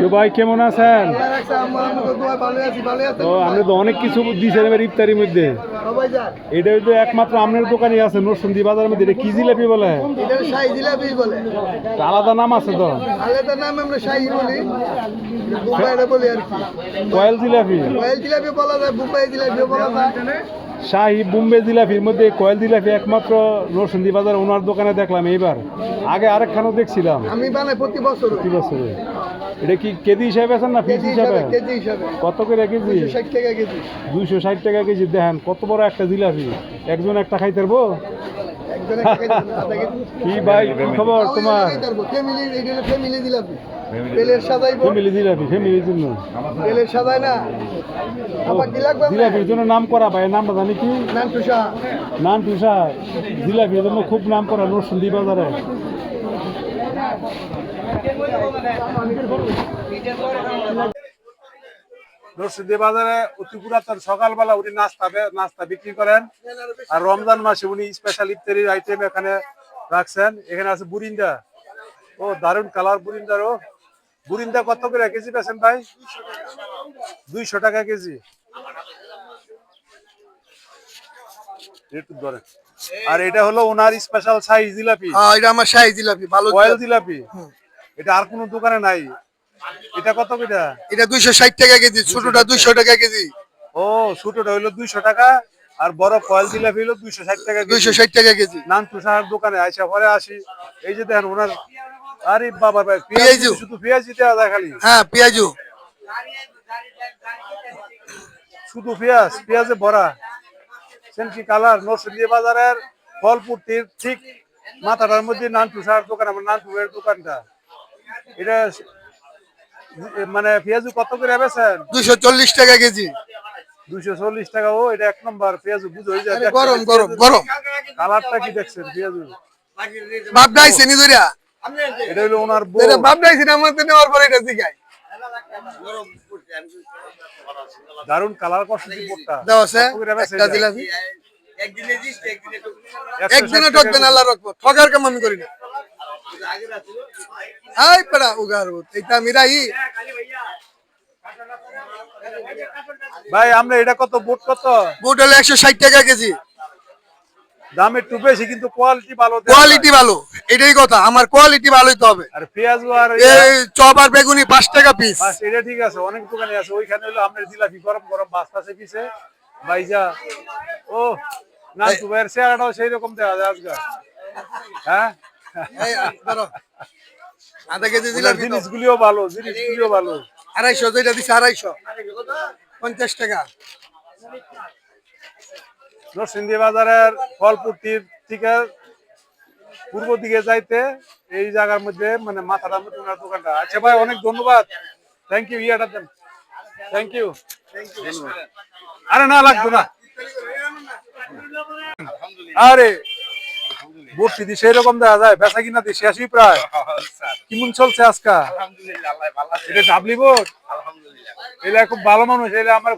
তো ভাই কেমন আছেন? তো আপনি তো অনেক কিছু দিয়েছেন এবার ইফতারির মধ্যে। এটা তো একমাত্র দোকানে আছে বাজারের মধ্যে। এটা কি জিলাপি বলে? শাহী জিলাপি বলে। আলাদা নাম আছে তো? আলাদা নাম আমরা শাহী বলি। বুম্বাইটা বলি আর কি। কয়েল জিলাপি? কয়েল জিলাপি বলা যায় বুম্বাই জিলাপিও বলা যায়। শাহি বোম্বে জিলাপির মধ্যে কয়েল জিলাপি একমাত্র নরসিংদী বাজার ওনার দোকানে দেখলাম এইবার। আগে আরেকখানেও দেখছিলাম। আমি বানাই প্রতি বছর প্রতি বছরে এটা কি কেজি হিসাবে আছেন না পিস কেজি হিসাবে? কেজি হিসাবে। কত করে কেজি? ষাট টাকা কেজি। দুইশো ষাট টাকা কেজি। দেখেন কত বড় একটা জিলাপি। একজন একটা খাইতে পারব। কি ভাই কি খবর তোমার? ফ্যামিলি এটা ফ্যামিলি জিলাপি। বেলের সাজাইবো। ফ্যামিলি জিলাপি ফ্যামিলির জন্য বেলের সাজাই না? আবার কি লাগবে জিলাপির জন্য নাম করা ভাই নামটা জানি কি? নান্টু শাহ। নাম টুসা জিলাপির জন্য খুব নাম করা নরসিংদী বাজারে। বাজারে অতি পুরাতন সকালবেলা উনি নাস্তা নাস্তা বিক্রি করেন। আর রমজান মাসে উনি স্পেশাল ইফতারির আইটেম এখানে রাখছেন। এখানে আছে বুরিন্দা। ও দারুণ কালার বুরিন্দারও বুরিন্দা কত করে কেজি পেয়েছেন ভাই? দুইশো টাকা কেজি। আর এটা হলো ওনার স্পেশাল সাইজ জিলাপি। হ্যাঁ এটা আমার শাহী জিলাপি ভালো জিলাপি। এটা আর কোনো দোকানে নাই। এটা কত এটা এটা দুইশো ষাট টাকা কেজি ছোটটা দুইশো টাকা কেজি। ও ছোটটা হইল দুইশো টাকা আর বড় কয়েল জিলাপি হইল দুইশো ষাট টাকা দুইশো ষাট টাকা কেজি। নান তুষার দোকানে আইসা পরে আসি। এই যে দেখেন ওনার আরে বাবা ভাই পেঁয়াজ। শুধু পেঁয়াজি দেওয়া যায় খালি হ্যাঁ পেঁয়াজু। শুধু পেঁয়াজ পেঁয়াজে ভরা সেন্টি কালার? নরসিংদী বাজারের ফলপুরটির ঠিক মাথাটার মধ্যে নান তুষার দোকান আমার নান তুষার দোকানটা। এটা মানে পেঁয়াজু কত করে বেছেন দুইশো চল্লিশ টাকা কেজি। দুইশো চল্লিশ টাকা ও এটা এক নম্বর পেঁয়াজু বুঝো হয়ে যায় গরম গরম গরম। কালারটা কি দেখছেন পেঁয়াজু বাপ ডাইছে নি ধরিয়া? এটা হলো ওনার বউ। এটা বাপ ডাইছে না আমার নেওয়ার পরে এটা শিখাই দারুণ কালার দাও আছে বেচে একটা একদিনে ষাট ঠকবেন টাকা আল্লাহ ঠকার কাম আমি করি না। আই পড়া উগার এইটা মিরাই ভাই আমরা এটা কত বোট কত? বুট হলো একশো ষাট টাকা কেজি। দাম একটু বেশি কিন্তু কোয়ালিটি ভালো কোয়ালিটি ভালো এটাই কথা আমার কোয়ালিটি ভালোই তো হবে। আর পেঁয়াজ আর এই চপ আর বেগুনি পাঁচ টাকা পিস এটা ঠিক আছে অনেক দোকানে আছে ওইখানে হলো আপনার জিলাপি গরম গরম বাস্তা আছে পিছে ভাইজা ও না তোমার চেহারাটাও সেই রকম দেওয়া যায় আজকে হ্যাঁ। আধা কেজি। জিনিসগুলিও ভালো জিনিসগুলিও ভালো। আড়াইশো যেটা দিচ্ছে আড়াইশো। পঞ্চাশ টাকা। নরসিংদী বাজারের ফলপুরটির থেকে পূর্ব দিকে যাইতে এই জায়গার মধ্যে মানে মাথাটার মধ্যে ওনার দোকানটা। আচ্ছা ভাই অনেক ধন্যবাদ। থ্যাংক ইউ ইয়াটা দেন। থ্যাংক ইউ আরে না লাগবে না। আরে দি সেই রকম দেখা যায় বেচা কিনা দিয়ে শেষই প্রায়। কেমন চলছে আজকা? এটা ডাবলি বোট? খুব ভালো মানুষ আমার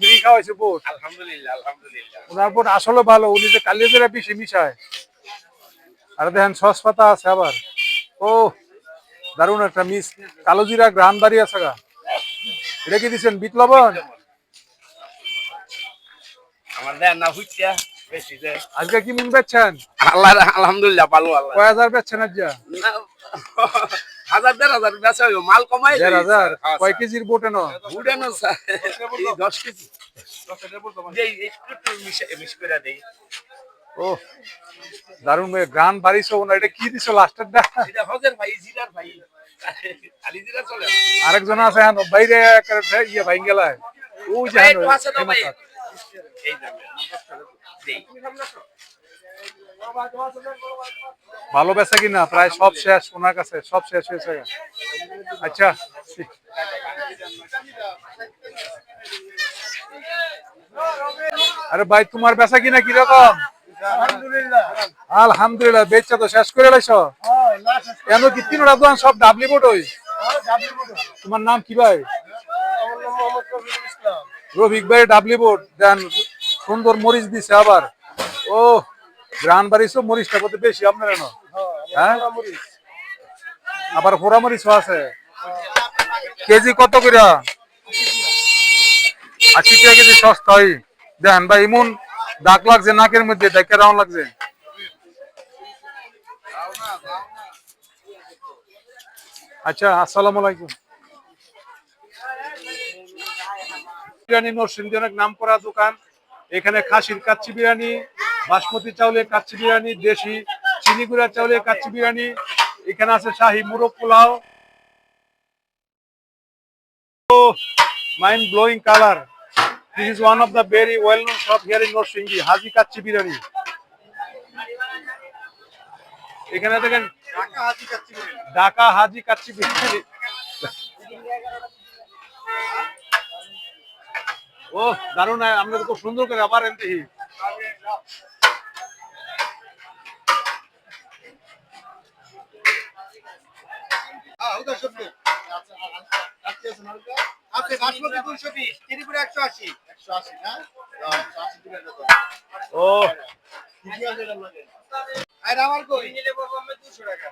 ফ্রি খাওয়াইছে বোট। ওনার বোট আসলে ভালো উনি যে কালিয়াদের বেশি মিশায়। আর দেখেন সস পাতা আছে আবার। ও দারুণ একটা মিস। কালো জিরা গ্রান বাড়ি আছে গা। এটা কি দিচ্ছেন বিট লবণ? আমার দেন না হইছে বেশি যে। আজকে কি মিন বেচছেন? আল্লাহ আলহামদুলিল্লাহ ভালো আল্লাহ। কয় হাজার বেচছেন আজ হাজার দেড় হাজার বেচা হইব মাল কমাই দেড় হাজার? কয় কেজির বোটে ন উড়ে না স্যার দশ কেজি। ও বাড়িছো এটা কি দিছো লাস্টের দা এটা হজের ভাই জিরার ভাই। খালি জিরা চলে। না। আরেকজন আছে হ্যাঁ বাইরে ইয়ে ভাই গেলায় ওই যে হ্যাঁ? এই দামে ভালো বেচা কিনা? প্রায় সব শেষ ওনার কাছে সব শেষ হয়েছে। আচ্ছা। আরে ভাই তোমার বেচা কিনা কীরকম? আলহামদুলিল্লাহ। বেচা তো শেষ করে লাইছ? কেন কি তিনটা দোকান সব ডাবলি বোট হই তোমার নাম কি ভাই? রফিক ভাই ডাবলি বোট দেন সুন্দর মরিচ দিছে আবার। ও, গ্রান বাড়িছো মরিচটা কত বেশি আপনার হ্যাঁ? আবার পোড়া মরিচও আছে। কেজি কত করে আশি টাকা কেজি সস্তা হয়। দেখেন ভাই এমন দাগ লাগছে, নাকের মধ্যে, দেখে রাউন লাগছে। আচ্ছা আসসালামু আলাইকুম। বিরিয়ানি নরসিংদী অনেক নাম করা দোকান। এখানে খাসির কাচ্চি বিরিয়ানি বাসমতি চাউলের কাচ্চি বিরিয়ানি দেশি চিনিগুড়া চাউলের কাচ্চি বিরিয়ানি। এখানে আছে shahi murg pulao. mind blowing color this is one of the very well known shop here in Norsinghi হাজি কাচ্চি বিরিয়ানি। এখানে দেখেন ঢাকা হাজি কাচ্চি বিরিয়ানি। ও দারুণ আমরা তো খুব সুন্দর করে আবার এনতে ও। আর আমার কই? দুশো টাকা।